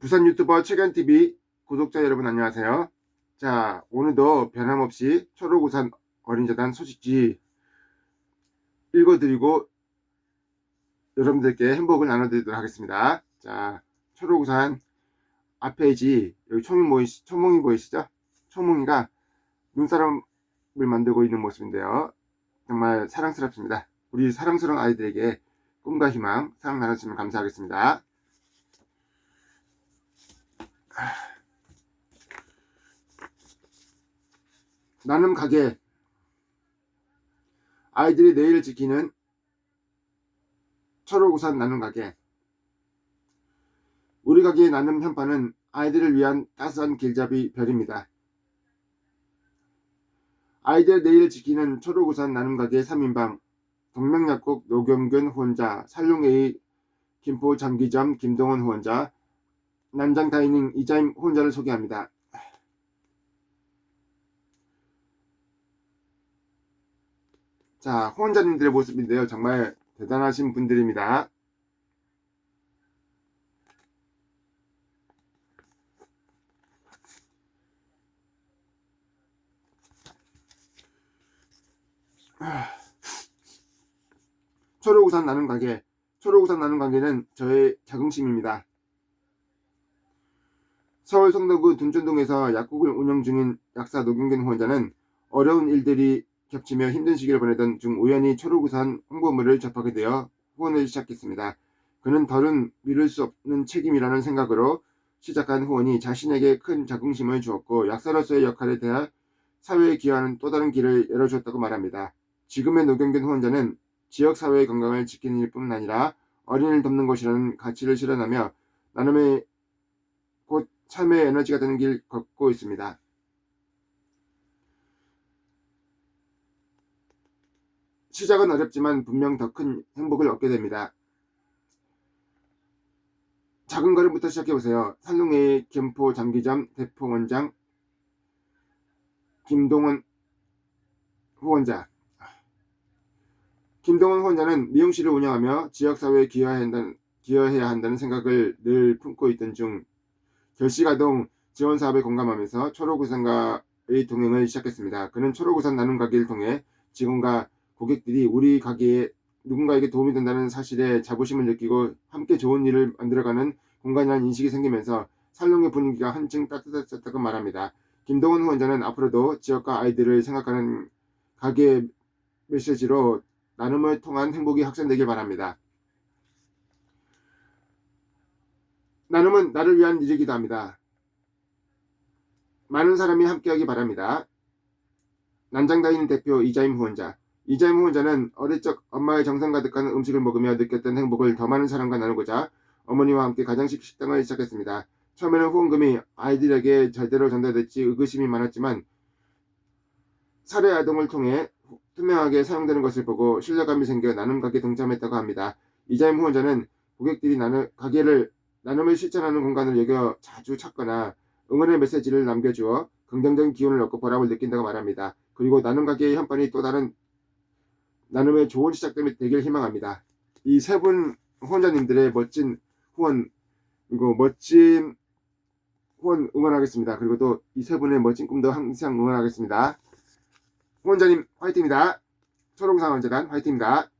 부산 유튜버 최견TV 구독자 여러분 안녕하세요. 자, 오늘도 변함없이 초록우산 어린이재단 소식지 읽어드리고 여러분들께 행복을 나눠드리도록 하겠습니다. 자, 초록우산 앞페이지 여기 초몽이 보이, 초몽이 보이시죠? 초몽이가 눈사람을 만들고 있는 모습인데요. 정말 사랑스럽습니다. 우리 사랑스러운 아이들에게 꿈과 희망, 사랑 나눠주시면 감사하겠습니다. 나눔 가게 아이들이 내일을 지키는 철호구산 나눔 가게 우리 가게의 나눔 현판은 아이들을 위한 따스한 길잡이 별입니다. 아이들 내일을 지키는 초록우산 나눔 가게 3인방 동명약국 노경균 후원자 살롱A 김포 잠기점 김동원 후원자 난장 다이닝 이자임 후원자를 소개합니다. 자, 후원자님들의 모습인데요. 정말 대단하신 분들입니다. 초록우산 나눔 가게. 초록우산 나눔 가게는 저의 자긍심입니다. 서울 성덕구 둔촌동에서 약국을 운영 중인 약사 노경균 후원자는 어려운 일들이 겹치며 힘든 시기를 보내던 중 우연히 초록우산 홍보물을 접하게 되어 후원을 시작했습니다. 그는 더는 미룰 수 없는 책임이라는 생각으로 시작한 후원이 자신에게 큰 자긍심을 주었고 약사로서의 역할에 대해 사회에 기여하는 또 다른 길을 열어주었다고 말합니다. 지금의 노경균 후원자는 지역사회의 건강을 지키는 일뿐 아니라 어린이를 돕는 것이라는 가치를 실현하며 나눔의 곧 삶의 에너지가 되는 길 걷고 있습니다. 시작은 어렵지만 분명 더 큰 행복을 얻게 됩니다. 작은 걸음부터 시작해보세요. 산둥의 김포 장기점 대표 원장 김동원 후원자 김동원 후원자는 미용실을 운영하며 지역사회에 기여해야 한다는, 기여해야 한다는 생각을 늘 품고 있던 중 결시가동 지원 사업에 공감하면서 초록우산과의 동행을 시작했습니다. 그는 초록우산 나눔 가게를 통해 직원과 고객들이 우리 가게에 누군가에게 도움이 된다는 사실에 자부심을 느끼고 함께 좋은 일을 만들어가는 공간이라는 인식이 생기면서 살롱의 분위기가 한층 따뜻해졌다고 말합니다. 김동훈 후원자는 앞으로도 지역과 아이들을 생각하는 가게 메시지로 나눔을 통한 행복이 확산되길 바랍니다. 나눔은 나를 위한 일이기도 합니다. 많은 사람이 함께하기 바랍니다. 난장다인 대표 이자임 후원자 이자임 후원자는 어릴 적 엄마의 정성 가득한 음식을 먹으며 느꼈던 행복을 더 많은 사람과 나누고자 어머니와 함께 가정식 식당을 시작했습니다. 처음에는 후원금이 아이들에게 절대로 전달될지 의구심이 많았지만 사례 아동을 통해 투명하게 사용되는 것을 보고 신뢰감이 생겨 나눔 가게 동참했다고 합니다. 이자임 후원자는 고객들이 나눔 가게를 나눔을 실천하는 공간을 여겨 자주 찾거나 응원의 메시지를 남겨주어 긍정적인 기운을 얻고 보람을 느낀다고 말합니다. 그리고 나눔 가게의 현판이 또 다른 나눔의 좋은 시작점이 되길 희망합니다. 이 세 분 후원자님들의 멋진 후원 그리고 멋진 후원 응원하겠습니다. 그리고 또 이 세 분의 멋진 꿈도 항상 응원하겠습니다. 후원자님 화이팅입니다. 초롱상 원재단 화이팅입니다.